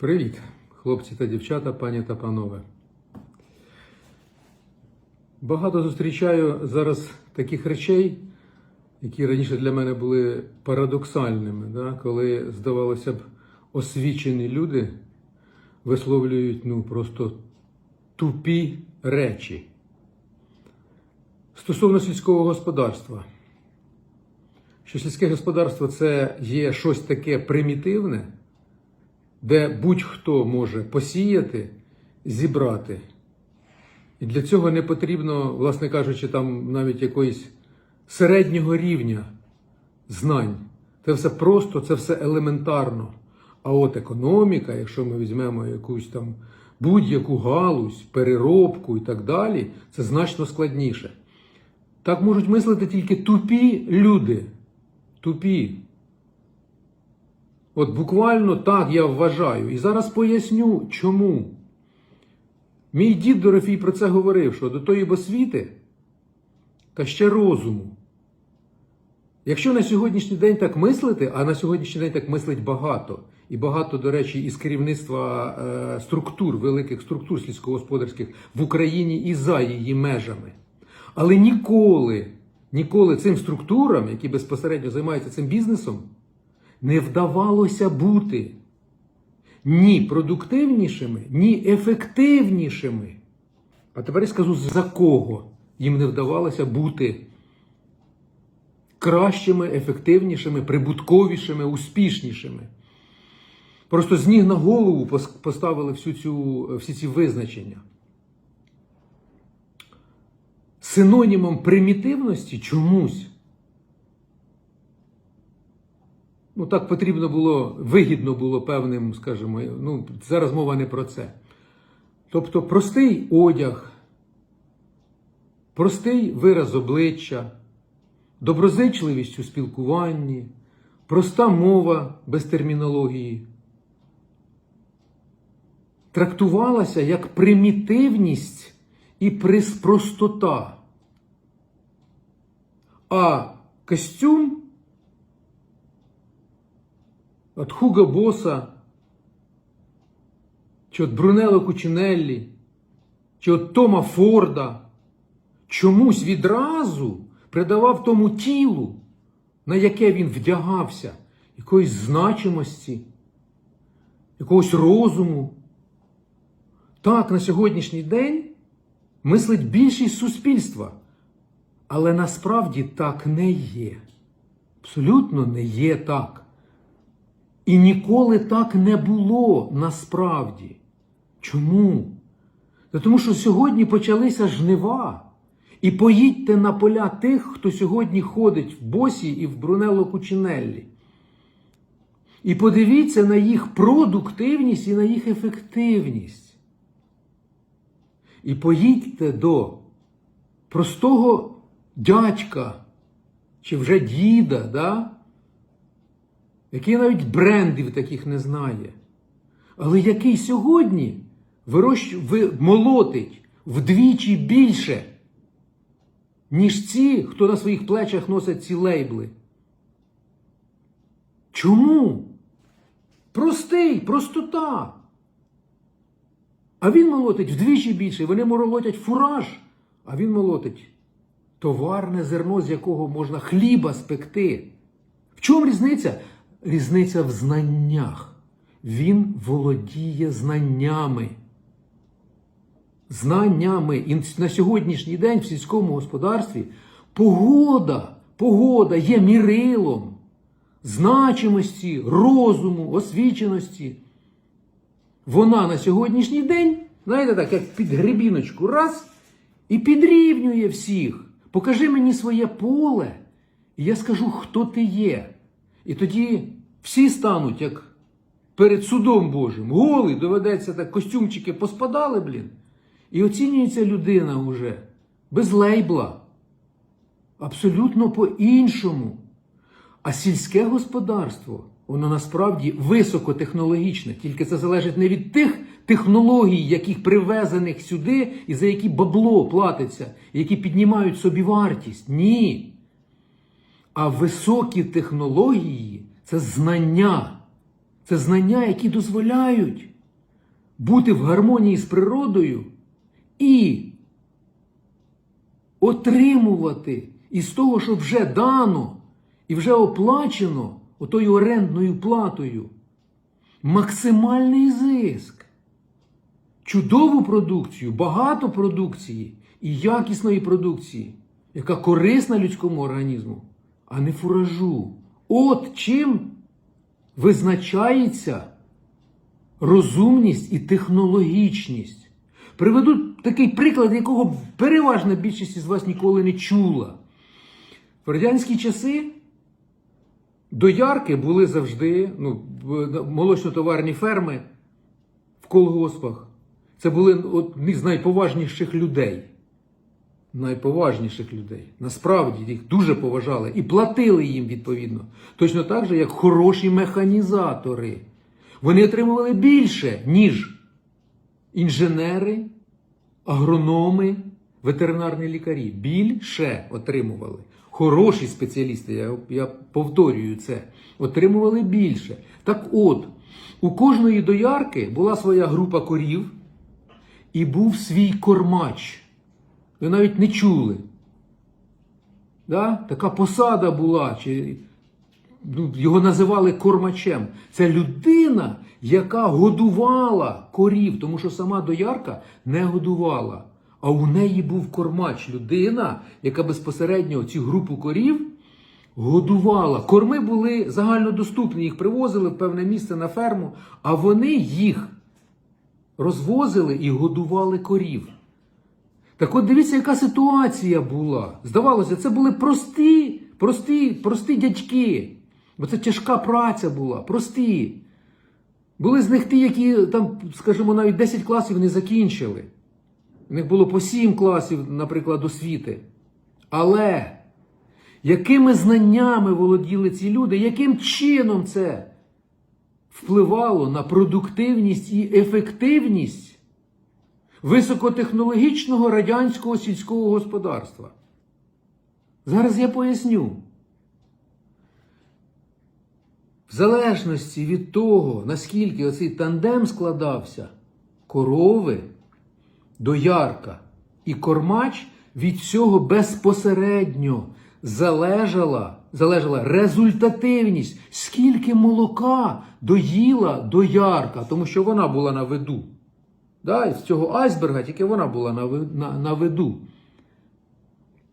Привіт, хлопці та дівчата, пані та панове. Багато зустрічаю зараз таких речей, які раніше для мене були парадоксальними, да? коли, здавалося б, освічені люди висловлюють ну, просто тупі речі. Стосовно сільського господарства. Що сільське господарство це є щось таке примітивне, де будь-хто може посіяти, зібрати. І для цього не потрібно, власне кажучи, там навіть якоїсь середнього рівня знань. Це все просто, це все елементарно. А от економіка, якщо ми візьмемо якусь там будь-яку галузь, переробку і так далі, це значно складніше. Так можуть мислити тільки тупі люди. Тупі. От буквально так я вважаю. І зараз поясню, чому. Мій дід Дорофій про це говорив, що до тої освіти та ще розуму. Якщо на сьогоднішній день так мислити, а на сьогоднішній день так мислить багато, і багато, до речі, із керівництва е, структур, великих структур сільськогосподарських в Україні і за її межами. Але ніколи, ніколи цим структурам, які безпосередньо займаються цим бізнесом, не вдавалося бути ні продуктивнішими, ні ефективнішими. А тепер я скажу, за кого їм не вдавалося бути кращими, ефективнішими, прибутковішими, успішнішими. Просто з ніг на голову поставили всю цю, всі ці визначення. Синонімом примітивності чомусь. Ну, так потрібно було, вигідно було певним, скажімо, ну, зараз мова не про це. Тобто простий одяг, простий вираз обличчя, доброзичливість у спілкуванні, проста мова без термінології. Трактувалася як примітивність і простота. А костюм от Хуга Боса, чи от Брунелло Кучинеллі, чи от Тома Форда чомусь відразу придавав тому тілу, на яке він вдягався, якоїсь значимості, якогось розуму. Так, на сьогоднішній день мислить більшість суспільства, але насправді так не є. Абсолютно не є так. І ніколи так не було насправді. Чому? Та тому що сьогодні почалися жнива. І поїдьте на поля тих, хто сьогодні ходить в Босі і в Брунелло Кучинеллі. І подивіться на їх продуктивність і на їх ефективність. І поїдьте до простого дядька чи вже діда, да? Який навіть брендів таких не знає, але який сьогодні вирощ... ви... молотить вдвічі більше, ніж ці, хто на своїх плечах носить ці лейбли. Чому? Простий, простота. А він молотить вдвічі більше. Вони молотять фураж, а він молотить товарне зерно, з якого можна хліба спекти. В чому різниця? Різниця в знаннях. Він володіє знаннями. Знаннями. І на сьогоднішній день в сільському господарстві погода, погода є мірилом значимості, розуму, освіченості. Вона на сьогоднішній день, знаєте так, як під грибіночку, раз і підрівнює всіх. Покажи мені своє поле, і я скажу, хто ти є. І тоді всі стануть, як перед судом Божим. Голий доведеться так, костюмчики поспадали, блін. І оцінюється людина вже без лейбла. Абсолютно по-іншому. А сільське господарство, воно насправді високотехнологічне, тільки це залежить не від тих технологій, яких привезених сюди і за які бабло платиться, які піднімають собі вартість. Ні. А високі технології це знання. Це знання, які дозволяють бути в гармонії з природою і отримувати із того, що вже дано і вже оплачено отою орендною платою максимальний зиск. Чудову продукцію, багато продукції і якісної продукції, яка корисна людському організму, а не фуражу. От чим визначається розумність і технологічність. Приведу такий приклад, якого переважна більшість із вас ніколи не чула. В радянські часи доярки були завжди ну, молочно-товарні ферми в колгоспах. Це були одні з найповажніших людей. Найповажніших людей. Насправді їх дуже поважали і платили їм відповідно. Точно так же, як хороші механізатори. Вони отримували більше, ніж інженери, агрономи, ветеринарні лікарі. Більше отримували. Хороші спеціалісти, я, я повторюю це, отримували більше. Так от, у кожної доярки була своя група корів і був свій кормач. Ви навіть не чули. Да? Така посада була, чи ну, його називали кормачем. Це людина, яка годувала корів, тому що сама доярка не годувала. А у неї був кормач, людина, яка безпосередньо цю групу корів годувала. Корми були загальнодоступні, їх привозили в певне місце на ферму, а вони їх розвозили і годували корів. Так от дивіться, яка ситуація була. Здавалося, це були прості, прості, прості дядьки. Бо це тяжка праця була, прості. Були з них ті, які там, скажімо, навіть 10 класів не закінчили. У них було по 7 класів, наприклад, освіти. Але якими знаннями володіли ці люди, яким чином це впливало на продуктивність і ефективність високотехнологічного радянського сільського господарства? Зараз я поясню. В залежності від того, наскільки оцей тандем складався, корови, доярка і кормач від цього безпосередньо залежала, залежала результативність, скільки молока доїла доярка, тому що вона була на виду. Да, з цього айсберга тільки вона була на, на, на виду.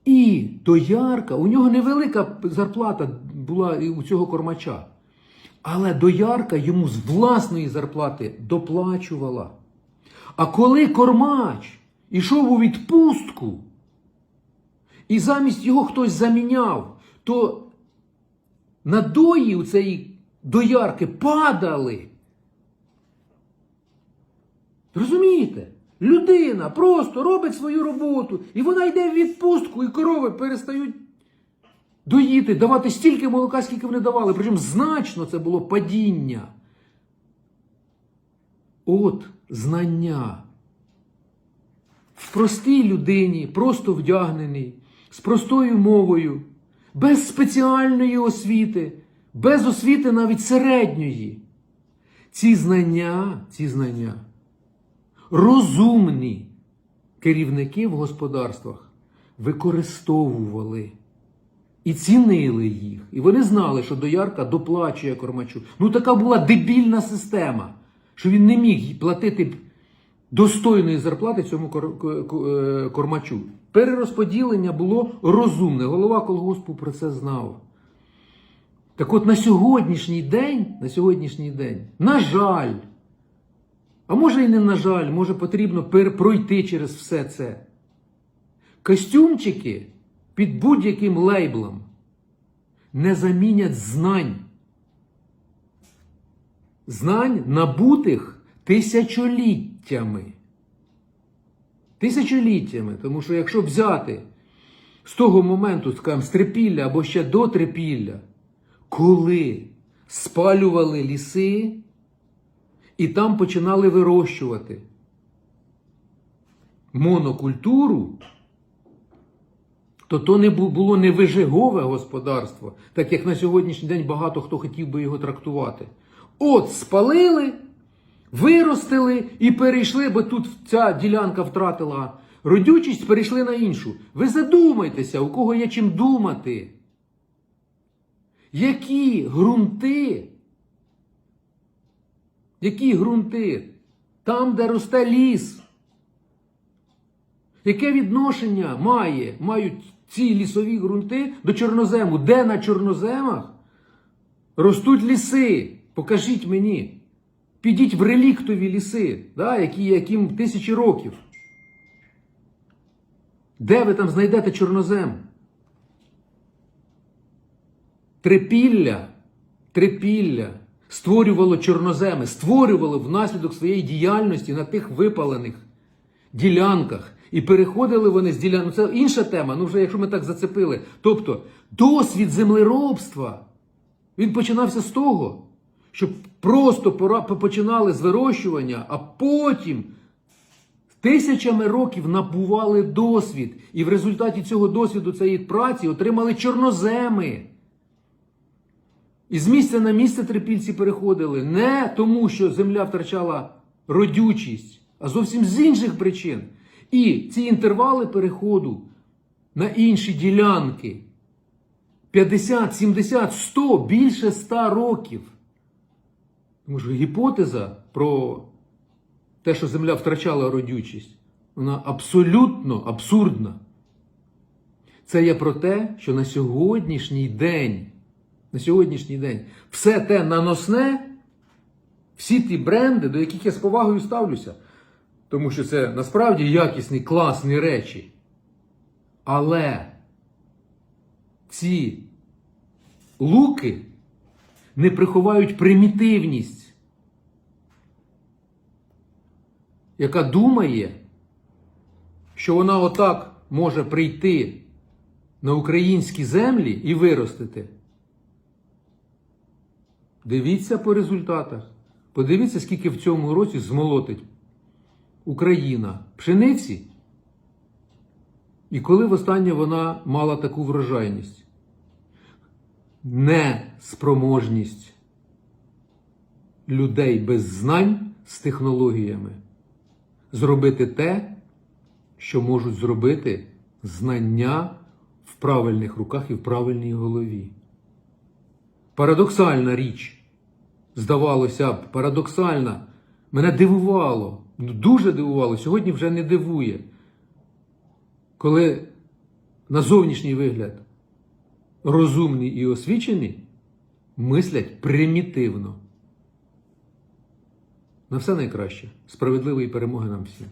І доярка, у нього невелика зарплата була у цього кормача. Але доярка йому з власної зарплати доплачувала. А коли кормач ішов у відпустку, і замість його хтось заміняв, то надої у цієї доярки падали. Розумієте? Людина просто робить свою роботу, і вона йде в відпустку, і корови перестають доїти, давати стільки молока, скільки вони давали. Причому значно це було падіння. От знання. В простій людині, просто вдягнений, з простою мовою, без спеціальної освіти, без освіти навіть середньої. Ці знання, ці знання, розумні керівники в господарствах використовували і цінили їх. І вони знали, що доярка доплачує кормачу. Ну така була дебільна система, що він не міг платити достойної зарплати цьому е, кормачу. Перерозподілення було розумне. Голова колгоспу про це знав. Так от на сьогоднішній день, на сьогоднішній день, на жаль, а може і не на жаль, може потрібно пройти через все це. Костюмчики під будь-яким лейблом не замінять знань. Знань, набутих тисячоліттями. Тисячоліттями. Тому що якщо взяти з того моменту, скажімо, з трипілля або ще до трипілля, коли спалювали ліси і там починали вирощувати монокультуру, то то не було не вижигове господарство, так як на сьогоднішній день багато хто хотів би його трактувати. От спалили, виростили і перейшли, бо тут ця ділянка втратила родючість, перейшли на іншу. Ви задумайтеся, у кого є чим думати. Які ґрунти? Які ґрунти? Там, де росте ліс. Яке відношення має, мають ці лісові ґрунти до чорнозему? Де на чорноземах ростуть ліси? Покажіть мені. Підіть в реліктові ліси, да, які, яким тисячі років. Де ви там знайдете чорнозем? Трипілля, трипілля створювало чорноземи, створювало внаслідок своєї діяльності на тих випалених ділянках. І переходили вони з ділянок. Це інша тема, ну вже якщо ми так зацепили. Тобто досвід землеробства він починався з того, що просто починали з вирощування, а потім тисячами років набували досвід. І в результаті цього досвіду цієї праці отримали чорноземи. І з місця на місце трипільці переходили не тому, що земля втрачала родючість, а зовсім з інших причин. І ці інтервали переходу на інші ділянки 50, 70, 100, більше 100 років. Тому що гіпотеза про те, що земля втрачала родючість, вона абсолютно абсурдна. Це є про те, що на сьогоднішній день, на сьогоднішній день все те наносне, всі ті бренди, до яких я з повагою ставлюся, тому що це насправді якісні, класні речі. Але ці луки не приховають примітивність, яка думає, що вона отак може прийти на українські землі і виростити. Дивіться по результатах. Подивіться, скільки в цьому році змолотить Україна пшениці. І коли востаннє вона мала таку врожайність? Неспроможність людей без знань з технологіями зробити те, що можуть зробити знання в правильних руках і в правильній голові. Парадоксальна річ. Здавалося б, парадоксальна. Мене дивувало, дуже дивувало, сьогодні вже не дивує. Коли на зовнішній вигляд розумні і освічені мислять примітивно. На все найкраще. Справедливої перемоги нам всім.